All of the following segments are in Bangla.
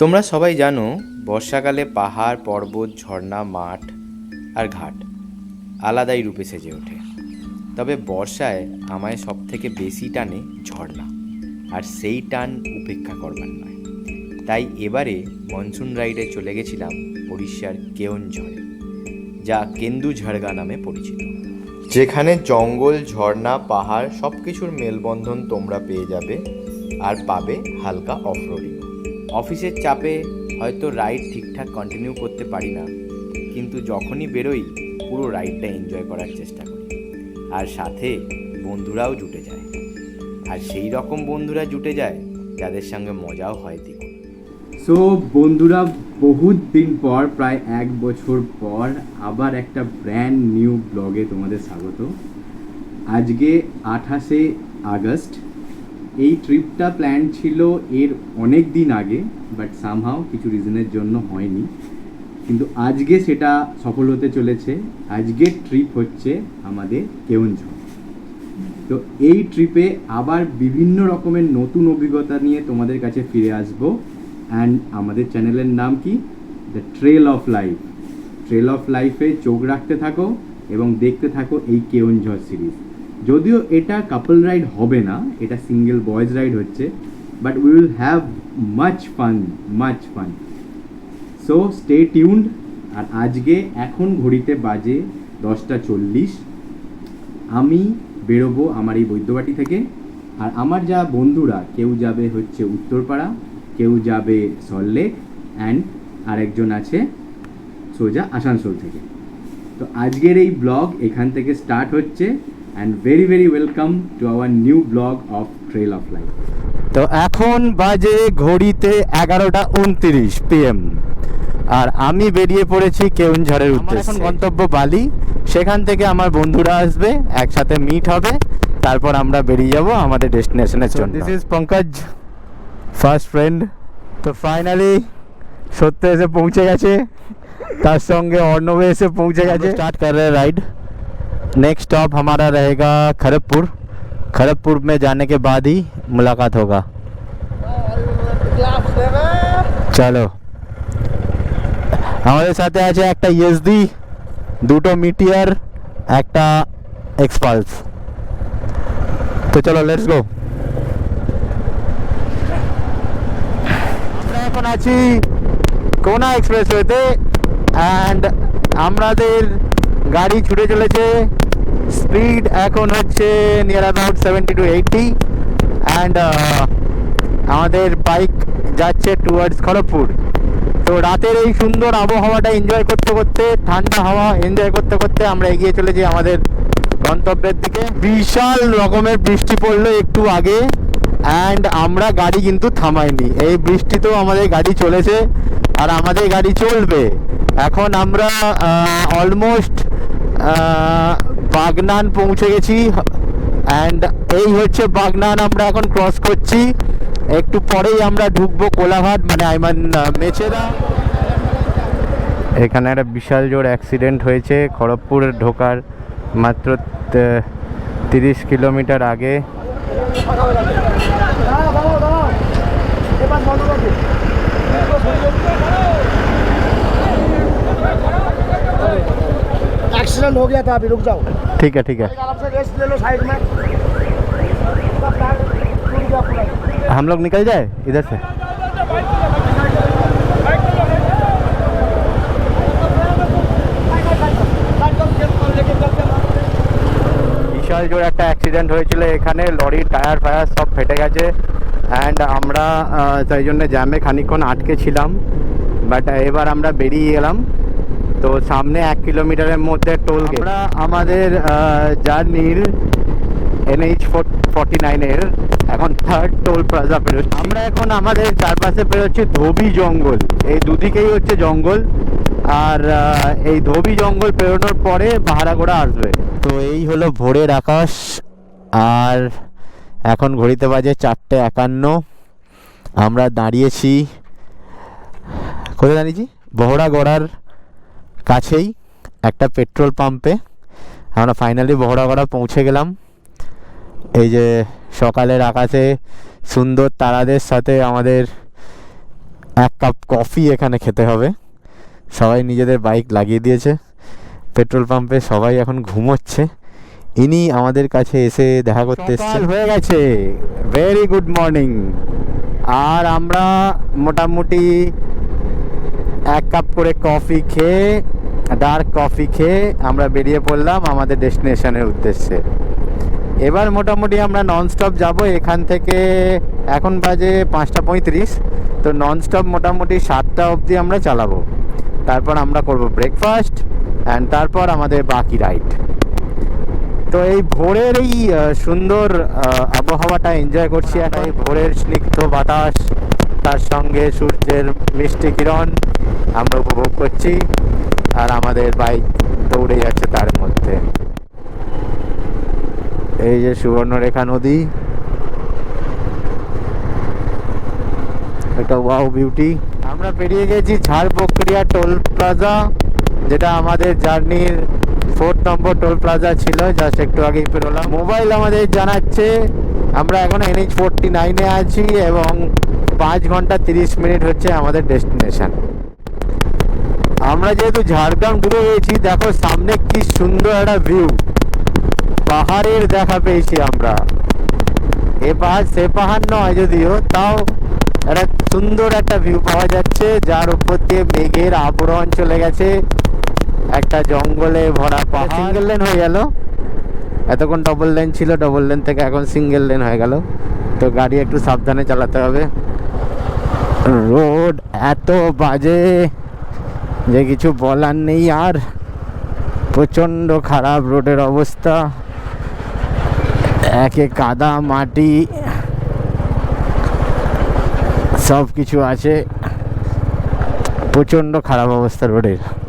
তোমরা সবাই জানো, বর্ষাকালে পাহাড়, পর্বত, ঝর্ণা, মাঠ আর ঘাট আলাদাই রূপে সেজে ওঠে। তবে বর্ষায় আমায় সব থেকে বেশি টানে ঝর্ণা, আর সেই টান উপেক্ষা করবার নয়। তাই এবারে মনসুন রাইডে চলে গেছিলাম উড়িষ্যার কেওনঝড়ে, যা কেন্দু ঝাড়গা নামে পরিচিত। যেখানে জঙ্গল, ঝর্ণা, পাহাড় সব কিছুর মেলবন্ধন তোমরা পেয়ে যাবে আর পাবে হালকা অফরোডিং। অফিসের চাপে হয়তো রাইড ঠিকঠাক কন্টিনিউ করতে পারি না। কিন্তু যখনই বেরোই, পুরো রাইডটা এনজয় করার চেষ্টা করি। আর সাথে বন্ধুরাও জুটে যায়। আর সেই রকম বন্ধুরা জুটে যায়, যাদের সঙ্গে মজাও হয় দ্বিগুণ। সো বন্ধুরা, বহুত দিন পর, প্রায় এক বছর পর, আবার একটা ব্র্যান্ড নিউ ব্লগে তোমাদের স্বাগত। আজকে আঠাশে আগস্ট এই ট্রিপটা প্ল্যান ছিল এর অনেক দিন আগে বাট সামহাও কিছু রিজনের জন্য হয়নি। কিন্তু আজকে সেটা সফল হতে চলেছে। আজকের ট্রিপ হচ্ছে আমাদের কেউনঝড়। তো এই ট্রিপে আবার বিভিন্ন রকমের নতুন অভিজ্ঞতা নিয়ে তোমাদের কাছে ফিরে আসব। অ্যান্ড আমাদের চ্যানেলের নাম কি? The trail of life trail of লাইফে চোখ রাখতে থাকো এবং দেখতে থাকো এই কেওনঝড় সিরিজ। যদিও এটা কাপল রাইড হবে না, এটা সিঙ্গেল বয়েজ রাইড হচ্ছে but we will have much fun much fun so stay tuned আর আজকে এখন ঘড়িতে বাজে দশটা চল্লিশ। আমি বেরোবো আমার এই বৈদ্যবাটি থেকে, আর আমার যা বন্ধুরা, কেউ যাবে হচ্ছে উত্তরপাড়া, কেউ যাবে সল্টলেক অ্যান্ড আরেকজন আছে সোজা আসানসোল থেকে। তো আজকের এই ব্লগ এখান থেকে স্টার্ট হচ্ছে। And very very welcome to our new blog of trail of life তো এখন বাজে ঘড়িতে এগারোটা উনত্রিশ পিএম আর আমি বেরিয়ে পড়েছি কেউনঝড়ের উদ্দেশ্যে এখন গন্তব্য বালি। সেখান থেকে আমার বন্ধুরা আসবে একসাথে মিট হবে। তারপর আমরা বেরিয়ে যাব আমাদের ডেস্টিনেশনের জন্য। This is Pankaj first friend তো ফাইনালি সত্য এসে পৌঁছে গেছে। তার সঙ্গে অর্ণবে এসে পৌঁছে গেছে। স্টার্ট করে রাইড नेक्स्ट स्टॉप हमारा रहेगा खड़गपुर खड़गपुर में जाने के बाद ही मुलाकात होगा চলো আমাদের সাথে আছে একটা ইএসডি দুটো মিটিয়ার একটা এক্সপালস তো চলো লেটস গো আমরা এখন আছি কোনা এক্সপ্রেসওয়েতে অ্যান্ড আমাদের গাড়ি ছুটে চলেছে স্পিড এখন হচ্ছে near about seventy to eighty and আমাদের বাইক যাচ্ছে টুয়ার্ডস খড়গপুর তো রাতের এই সুন্দর আবহাওয়াটা এনজয় করতে করতে, ঠান্ডা হাওয়া এনজয় করতে করতে আমরা এগিয়ে চলেছি আমাদের গন্তব্যের দিকে। বিশাল রকমের বৃষ্টি পড়ল একটু আগে অ্যান্ড আমরা গাড়ি কিন্তু থামাইনি। এই বৃষ্টিতেও আমাদের গাড়ি চলেছে আর আমাদের গাড়ি চলবে। এখন আমরা অলমোস্ট বাগনান পৌঁছে গেছি। অ্যান্ড এই হচ্ছে বাগনান আমরা এখন ক্রস করছি। একটু পরেই আমরা ঢুকবো কোলাঘাট মানে আই মান মেচেদা। এখানে একটা বিশাল জোর অ্যাক্সিডেন্ট হয়েছে খড়গপুর ঢোকার মাত্র তিরিশ কিলোমিটার আগে। एक्सीडेंट हो गया था अभी रुक जाओ ঠিক আছে ঠিক আছে आराम से रेस्ट ले लो साइड में पूरा पैर टूट गया पूरा हम लोग निकल जाए इधर से বিশাল জোর একটা অ্যাক্সিডেন্ট হয়েছিল এখানে লরির টায়ার ফায়ার সব ফেটে গেছে অ্যান্ড আমরা আহ, তাই জন্য জ্যামে খানিকক্ষণ আটকে ছিলাম বাট এবার আমরা বেরিয়ে গেলাম তো সামনে এক কিলোমিটারের মধ্যে টোল আমরা আমাদের জার্নির এনএইচ ফর্টি নাইনের এখন থার্ড টোল প্লাজা পেরোচ্ছি। আমরা এখন আমাদের চারপাশে পেরোচ্ছি ধোবি জঙ্গল। এই দুদিকেই হচ্ছে জঙ্গল। আর এই ধোবি জঙ্গল পেরোনোর পরে ভাড়াগোড়া আসবে। তো এই হলো ভোরের আকাশ। আর এখন ঘড়িতে বাজে চারটে একান্ন। আমরা দাঁড়িয়েছি, কোথায় দাঁড়িয়েছি? বহড়াগড়ার কাছেই একটা পেট্রোল পাম্পে আমরা ফাইনালি বহড়াগড়া পৌঁছে গেলাম। এই যে সকালের আকাশে সুন্দর তারাদের সাথে আমাদের এক কাপ কফি এখানে খেতে হবে। সবাই নিজেদের বাইক লাগিয়ে দিয়েছে। পেট্রোল পাম্পে সবাই এখন ঘুমোচ্ছে। ইনি আমাদের কাছে এসে দেখা করতে এসছে হয়ে গেছে। ভেরি গুড মর্নিং আর আমরা মোটামুটি এক কাপ করে কফি খেয়ে ডার্ক কফি খেয়ে আমরা বেরিয়ে পড়লাম আমাদের ডেস্টিনেশনের উদ্দেশ্যে। এবার মোটামুটি আমরা ননস্টপ যাব এখান থেকে এখন বাজে পাঁচটা পঁয়ত্রিশ, তো ননস্টপ মোটামুটি সাতটা অবধি আমরা চালাবো। তারপর আমরা করব ব্রেকফাস্ট অ্যান্ড তারপর আমাদের বাকি রাইড তো এই ভোরের এই সুন্দর আবহাওয়াটা এনজয় করছি আর এই ভোরের স্নিগ্ধ বাতাস, তার সঙ্গে সূর্যের মিষ্টি কিরণ আমরা উপভোগ করছি। আর আমাদের বাইক দৌড়ে যাচ্ছে তার মধ্যে। এই যে সুবর্ণরেখা নদী। একটা ওয়াও বিউটি আমরা পেরিয়ে গেছি ঝাড় প্রক্রিয়া টোল প্লাজা, যেটা আমাদের জার্নির ফোর্থ নম্বর টোল প্লাজা ছিল জাস্ট একটু আগেই পেরোলাম মোবাইল আমাদের জানাচ্ছে, আমরা এখন এনএইচ ফোরটি নাইনে আছি এবং পাঁচ ঘণ্টা তিরিশ মিনিট হচ্ছে আমাদের ডেস্টিনেশন আমরা যেহেতু ঝাড়গ্রাম ঢুকে গেছি দেখো সামনে কি সুন্দর একটা ভিউ পাহাড়ের দেখা পেয়েছি আমরা। এ পাহাড় সে পাহাড় নয় যদিও তাও একটা সুন্দর একটা ভিউ পাওয়া যাচ্ছে যার উপর দিয়ে মেঘের আবরণ চলে গেছে। একটা জঙ্গলে ভরা পাহাড়। সিঙ্গেল লেন হয়ে গেল। এতক্ষণ ডবল লেন ছিল ডবল লেন থেকে এখন সিঙ্গেল লেন হয়ে গেল। তো গাড়ি একটু সাবধানে চালাতে হবে। রোড এত বাজে। যে কিছু বলার নেই আর। প্রচণ্ড খারাপ রোডের অবস্থা। একে কাদা, মাটি সব কিছু আছে। প্রচণ্ড খারাপ অবস্থা রোডের।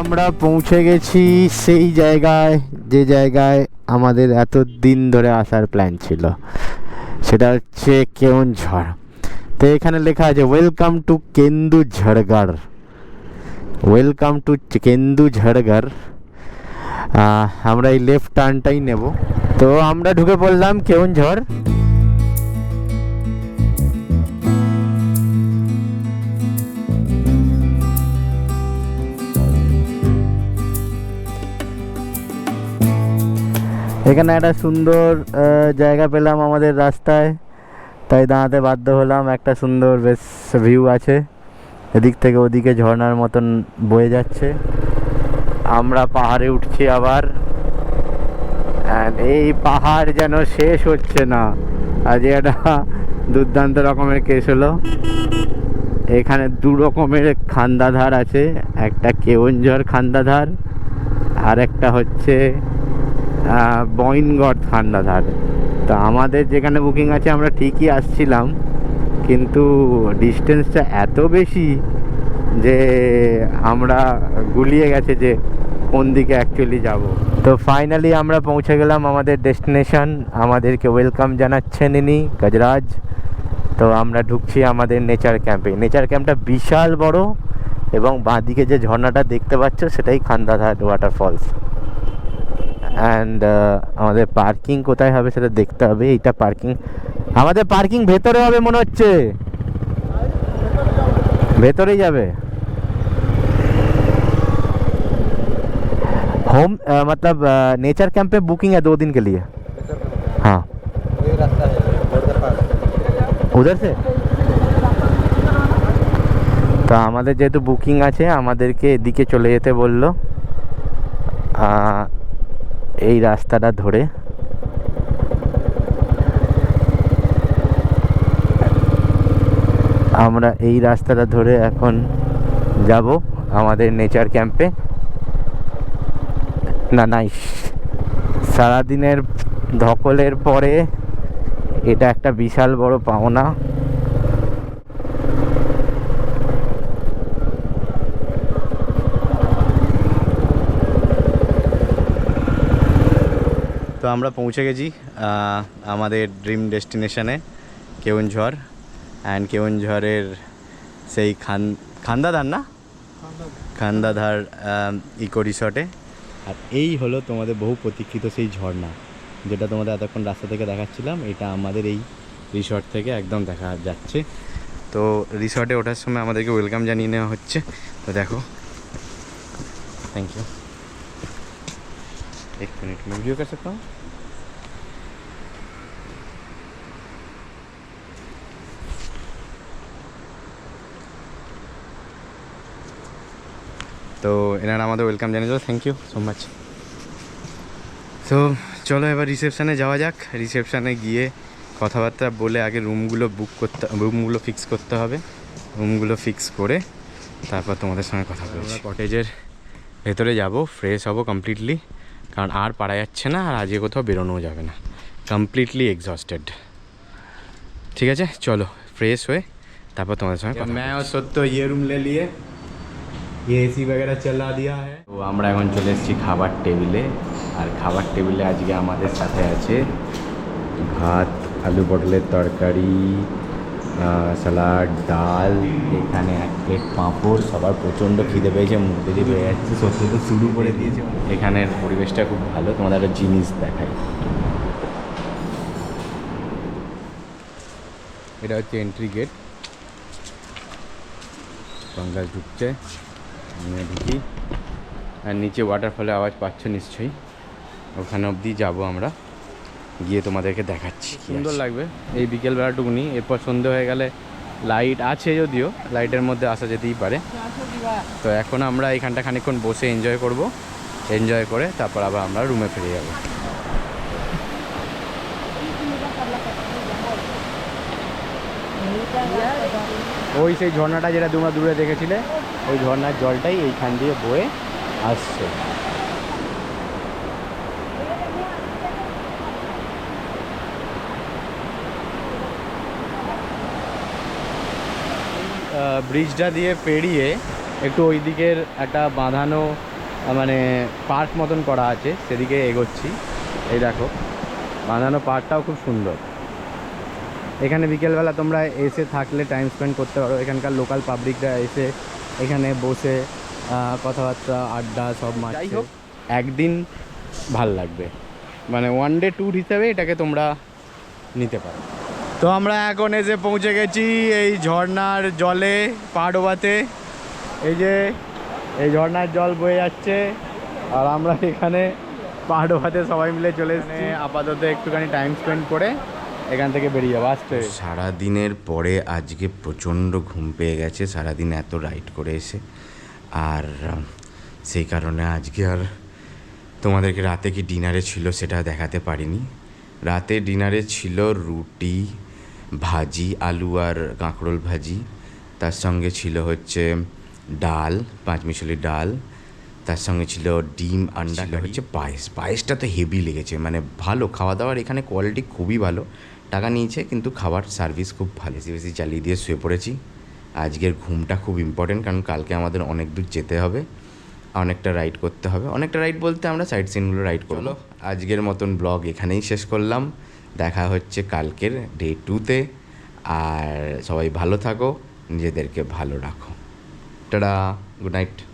আমরা পৌঁছে গেছি সেই জায়গায়, যে জায়গায় আমাদের এত দিন ধরে আসার প্ল্যান ছিল। সেটা হচ্ছে কেওনঝড়। তো এখানে লেখা আছে welcome to Kendu Jhargarh welcome to Kendu Jhargarh আমরা এই লেফট টার্নটাই নেব। তো আমরা ঢুকে পড়লাম কেওনঝড়। এখানে একটা সুন্দর জায়গা পেলাম আমাদের রাস্তায়। তাই দাঁড়াতে বাধ্য হলাম। একটা সুন্দর বেশ ভিউ আছে। এদিক থেকে ওদিকে ঝর্নার মতন বয়ে যাচ্ছে। আমরা পাহাড়ে উঠছি আবার। এই পাহাড় যেন শেষ হচ্ছে না। আজ একটা দুর্দান্ত রকমের কেস হলো। এখানে দু রকমের খান্দাধার আছে। একটা কেওনঝড় খান্দাধার, আর একটা হচ্ছে বইনগড় ঠান্ডাধার তো আমাদের যেখানে বুকিং আছে, আমরা ঠিকই আসছিলাম, কিন্তু ডিস্টেন্সটা এত বেশি যে আমরা গুলিয়ে গেছে যে কোন দিকে অ্যাকচুয়ালি যাব। তো ফাইনালি আমরা পৌঁছে গেলাম আমাদের ডেস্টিনেশন আমাদেরকে ওয়েলকাম জানাচ্ছেন ইনি, গজরাজ। তো আমরা ঢুকছি আমাদের নেচার ক্যাম্পে নেচার ক্যাম্পটা বিশাল বড় এবং বাঁদিকে যে ঝর্ণাটা দেখতে পাচ্ছ, সেটাই খান্দাধার ওয়াটারফলস অ্যান্ড আমাদের পার্কিং কোথায় হবে সেটা দেখতে হবে এইটা পার্কিং আমাদের পার্কিং ভেতরে হবে মনে হচ্ছে ভেতরেই যাবে होम अ, मतलब नेचर कैंप पे बुकिंग है दो दिन के लिए हाँ উধার সে তা আমাদের যেহেতু বুকিং আছে আমাদেরকে এদিকে চলে যেতে বললো আহ, এই রাস্তাটা ধরে। আমরা এই রাস্তাটা ধরে এখন যাব আমাদের নেচার ক্যাম্পে না নাই সারাদিনের ধকলের পরে এটা একটা বিশাল বড় পাওনা। তো আমরা পৌঁছে গেছি আমাদের ড্রিম ডেস্টিনেশনে কেউনঝড়। অ্যান্ড কেউনঝড়ের সেই খান, খান্দাধার না? খান্দাধার ইকো রিসর্টে আর এই হলো তোমাদের বহু প্রতীক্ষিত সেই ঝর্ণা, যেটা তোমাদের এতক্ষণ রাস্তা থেকে দেখাচ্ছিলাম। এটা আমাদের এই রিসর্ট থেকে একদম দেখা যাচ্ছে। তো রিসর্টে ওঠার সময় আমাদেরকে ওয়েলকাম জানিয়ে নেওয়া হচ্ছে। তো দেখো। থ্যাংক ইউ एक मिनट में वीडियो कर सकता हूँ তো এনারা আমাদের ওয়েলকাম জানিয়েছিল থ্যাংক ইউ সো মাচ তো চলো এবার রিসেপশানে যাওয়া যাক রিসেপশানে গিয়ে কথাবার্তা বলে আগে রুমগুলো বুক করতে রুমগুলো ফিক্স করতে হবে রুমগুলো ফিক্স করে তারপর তোমাদের সঙ্গে কথা বলছি কটেজের ভেতরে যাব ফ্রেশ হব কমপ্লিটলি কারণ আর পারা যাচ্ছে না আর আজকে কোথাও বেরোনোও যাবে না কমপ্লিটলি এক্সস্টেড ঠিক আছে চলো ফ্রেশ হয়ে তারপর তোমাদের সঙ্গে কথা मैं और सत्य ये रूम ले लिए ये एसी वगैरह चला दिया है তো আমরা এখন চলে এসেছি খাবার টেবিলে আর খাবার টেবিলে আজকে আমাদের সাথে আছে ভাত আলু পটলের তরকারি স্যালাড ডাল, এখানে এক প্লেট পাঁপড়, সবার প্রচণ্ড খিদে পেয়েছে, মুখ দিয়ে পেয়ে যাচ্ছে। সত্যি তো শুরু করে দিয়েছে এখানের পরিবেশটা খুব ভালো, তোমাদের একটা জিনিস দেখাই। এটা হচ্ছে এন্ট্রি গেট গঙ্গা ঢুকছে আমি ঢুকি। আর নিচে ওয়াটারফলে আওয়াজ পাচ্ছ নিশ্চয়ই। ওখানে অবধি যাব আমরা। গিয়ে তোমাদেরকে দেখাচ্ছি সুন্দর লাগবে। এই বিকেলবেলাটুকুনি এরপর সন্ধে হয়ে গেলে লাইট আছে যদিও লাইটের মধ্যে আসা যেতেই পারে। তো এখন আমরা এখানটা খানিকক্ষণ বসে এনজয় করব। এনজয় করে তারপর আবার আমরা রুমে ফিরে যাব। ওই সেই ঝর্ণাটা যেটা তোমরা দূরে দেখেছিলে ওই ঝর্ণার জলটাই এইখান দিয়ে বয়ে আসছে। ব্রিজটা দিয়ে পেরিয়ে একটু ওই দিকের একটা বাঁধানো মানে পার্ক মতন করা আছে সেদিকে এগোচ্ছি। এই দেখো বাঁধানো পার্কটাও খুব সুন্দর। এখানে বিকেলবেলা তোমরা এসে থাকলে টাইম স্পেন্ড করতে পারো। এখানকার লোকাল পাবলিকরা এসে এখানে বসে কথাবার্তা আড্ডা সব যাই হোক। একদিন ভালো লাগবে। মানে ওয়ান ডে ট্যুর হিসাবে এটাকে তোমরা নিতে পারো। তো আমরা এখন এসে পৌঁছে গেছি এই ঝর্ণার জলে পা ডোবাতে এই যে এই ঝর্নার জল বয়ে যাচ্ছে আর আমরা এখানে পা ডোবাতে সবাই মিলে চলে এসেছি। আপাতত একটুখানি টাইম স্পেন্ড করে এখান থেকে বেরিয়ে যাব আসতে। সারাদিনের পরে আজকে প্রচণ্ড ঘুম পেয়ে গেছে সারাদিন এত রাইড করে এসে। আর সেই কারণে আজকে আর তোমাদেরকে রাতে কি ডিনারে ছিল সেটা দেখাতে পারিনি। রাতে ডিনারে ছিল রুটি ভাজি আলু আর কাঁকরোল ভাজি। তার সঙ্গে ছিল হচ্ছে ডাল পাঁচমিশালি ডাল। তার সঙ্গে ছিল ডিম আন্ডা হচ্ছে পায়েস। পায়েসটা তো হেভি লেগেছে মানে ভালো। খাওয়া দাওয়ার এখানে কোয়ালিটি খুবই ভালো। টাকা নিয়েছে কিন্তু খাবার সার্ভিস খুব ভালো। বেশি বেশি চালিয়ে দিয়ে শুয়ে পড়েছি। আজকের ঘুমটা খুব ইম্পর্টেন্ট কারণ কালকে আমাদের অনেক দূর যেতে হবে। অনেকটা রাইড করতে হবে। অনেকটা রাইড বলতে আমরা সাইড সিনগুলো রাইড করল আজকের মতন ব্লগ এখানেই শেষ করলাম। দেখা হচ্ছে কালকের ডে টুতে আর সবাই ভালো থাকো, নিজেদেরকে ভালো রাখো। Tata good night